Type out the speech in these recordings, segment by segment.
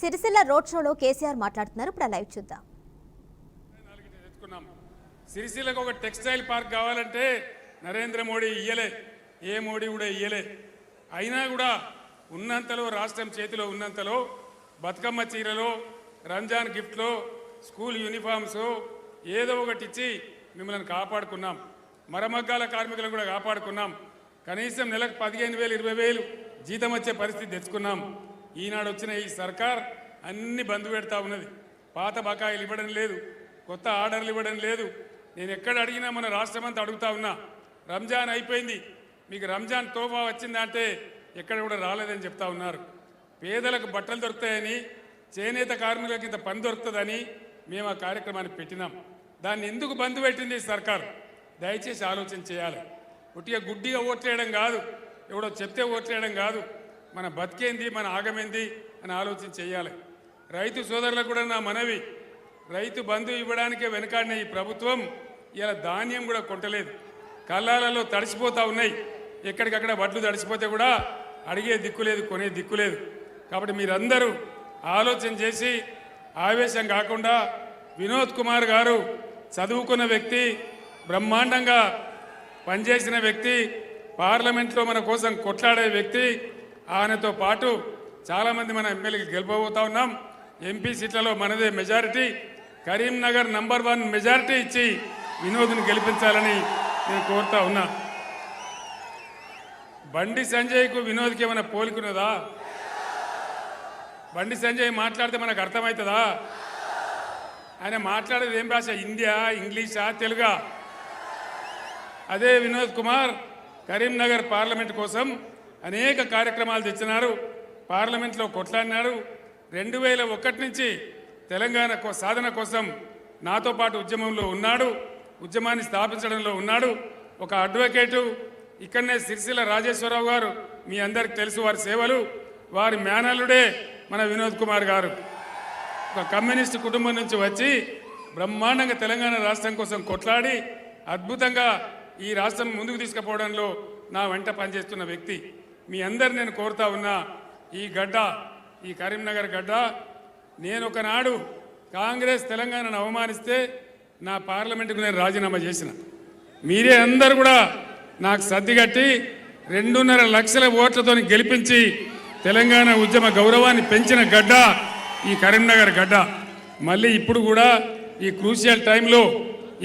Sircilla road షోలో కేసీఆర్ మాట్లాడుతున్నారు. ఇప్పుడు లైవ్ చూద్దాం. సిరిసిల్లకు ఒక టెక్స్టైల్ పార్క్ కావాలంటే నరేంద్ర మోడీ ఇయ్యలే ఏ మోడీ కూడా ఇయ్యలే. అయినా కూడా ఉన్నంతలో రాష్ట్రం చేతిలో ఉన్నంతలో బతుకమ్మ చీరలో రంజాన్ గిఫ్ట్లో స్కూల్ యూనిఫామ్స్ ఏదో ఒకటి ఇచ్చి మిమ్మల్ని కాపాడుకున్నాం. మరమగ్గాల కార్మికులను కూడా కాపాడుకున్నాం. కనీసం నెలకు పదిహేను వేలు ఇరవై వేలు జీతం వచ్చే పరిస్థితి తెచ్చుకున్నాం. ఈనాడు వచ్చిన ఈ సర్కార్ అన్ని బంద్ పెడతా ఉన్నది. పాత బకాయిలు ఇవ్వడం లేదు కొత్త ఆర్డర్లు ఇవ్వడం లేదు. నేను ఎక్కడ అడిగినా మన రాష్ట్రం అంతా అడుగుతా ఉన్నా. రంజాన్ అయిపోయింది. మీకు రంజాన్ తోఫా వచ్చిందంటే ఎక్కడ కూడా రాలేదని చెప్తా ఉన్నారు. పేదలకు బట్టలు దొరుకుతాయని చేనేత కార్మికులకు ఇంత పని దొరుకుతుందని మేము ఆ కార్యక్రమాన్ని పెట్టినాం. దాన్ని ఎందుకు బంద్ పెట్టింది సర్కార్? దయచేసి ఆలోచన చేయాలి. ఉట్టిగా గుడ్డిగా ఓట్లేయడం కాదు. ఎవడో చెప్తే ఓట్లేయడం కాదు. మన బతికేంది మన ఆగమేంది అని ఆలోచన చేయాలి. రైతు సోదరులకు కూడా నా మనవి రైతు బంధు ఇవ్వడానికే వెనకాడిన ఈ ప్రభుత్వం ఇలా ధాన్యం కూడా కొంటలేదు కళ్ళాలలో తడిసిపోతూ ఉన్నాయి. ఎక్కడికక్కడ వడ్లు తడిసిపోతే కూడా అడిగే దిక్కు లేదు కొనే దిక్కు లేదు. కాబట్టి మీరందరూ ఆలోచన చేసి ఆవేశం కాకుండా వినోద్ కుమార్ గారు చదువుకున్న వ్యక్తి బ్రహ్మాండంగా పనిచేసిన వ్యక్తి పార్లమెంట్లో మన కోసం కొట్లాడే వ్యక్తి ఆయనతో పాటు చాలామంది మన ఎమ్మెల్యేకి గెలుపబోతా ఉన్నాం. ఎంపీ సీట్లలో మనదే majority. Karimnagar number one majority ఇచ్చి వినోద్ను గెలిపించాలని నేను కోరుతా ఉన్నా. బండి సంజయ్కు వినోద్కి ఏమైనా పోలికున్నదా? బండి సంజయ్ మాట్లాడితే మనకు అర్థమవుతుందా? ఆయన మాట్లాడేది ఏం భాష? హిందీయా ఇంగ్లీషా తెలుగా? అదే వినోద్ కుమార్ కరీంనగర్ పార్లమెంట్ కోసం అనేక కార్యక్రమాలు తెచ్చినారు. పార్లమెంట్లో కొట్లాడినారు. రెండు వేల ఒకటి నుంచి తెలంగాణ కో- సాధన కోసం నాతో పాటు ఉద్యమంలో ఉన్నాడు. ఉద్యమాన్ని స్థాపించడంలో ఉన్నాడు. ఒక అడ్వకేటు ఇక్కడనే సిరిసిల్ల రాజేశ్వరరావు గారు. మీ అందరికి తెలుసు వారి సేవలు. వారి మేనల్లుడే మన వినోద్ కుమార్ గారు. ఒక కమ్యూనిస్ట్ కుటుంబం నుంచి వచ్చి బ్రహ్మాండంగా తెలంగాణ రాష్ట్రం కోసం కొట్లాడి అద్భుతంగా ఈ రాష్ట్రం ముందుకు తీసుకుపోవడంలో నా వెంట పనిచేస్తున్న వ్యక్తి. మీ అందరు నేను కోరుతా ఉన్నా ఈ గడ్డ ఈ కరీంనగర్ గడ్డ నేను ఒకనాడు కాంగ్రెస్ తెలంగాణను అవమానిస్తే నా పార్లమెంటుకు నేను రాజీనామా చేసిన. మీరే అందరు కూడా నాకు సర్దిగట్టి రెండున్నర లక్షల ఓట్లతో గెలిపించి తెలంగాణ ఉద్యమ గౌరవాన్ని పెంచిన గడ్డ ఈ కరీంనగర్ గడ్డ. మళ్ళీ ఇప్పుడు కూడా ఈ క్రూషియల్ టైంలో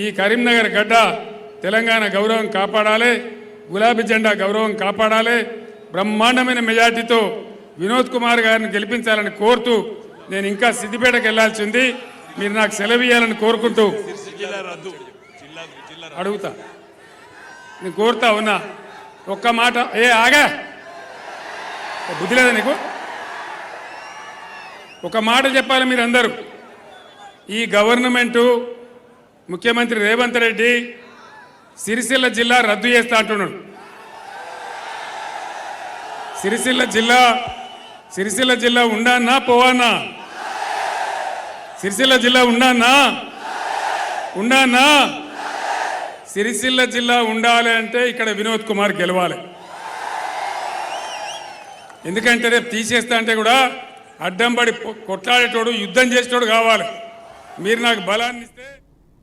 ఈ కరీంనగర్ గడ్డ తెలంగాణ గౌరవం కాపాడాలి గులాబీ జెండా గౌరవం కాపాడాలి బ్రహ్మాండమైన మెజార్టీతో వినోద్ కుమార్ గారిని గెలిపించాలని కోరుతూ నేను ఇంకా సిద్దిపేటకు వెళ్ళాల్సింది మీరు నాకు సెలవు ఇవ్వాలని కోరుకుంటూ రద్దు అడుగుతా. నేను కోరుతా ఉన్నా. ఒక్క మాట. ఏ ఆగా. బుద్ధి లేదా నీకు? ఒక మాట చెప్పాలి మీరందరూ ఈ గవర్నమెంటు ముఖ్యమంత్రి రేవంత్ రెడ్డి సిరిసిల్ల జిల్లా రద్దు చేస్తా అంటున్నాడు. సిరిసిల్ల జిల్లా సిరిసిల్ల జిల్లా ఉండానా పోవానా? సిరిసిల్ల జిల్లా ఉండానా? ఉండానా? సిరిసిల్ల జిల్లా ఉండాలి అంటే ఇక్కడ వినోద్ కుమార్ గెలవాలి. ఎందుకంటే రేపు తీసేస్తా అంటే కూడా అడ్డం పడి కొట్లాడేటోడు యుద్ధం చేసేటోడు కావాలి. మీరు నాకు బలాన్ని ఇస్తే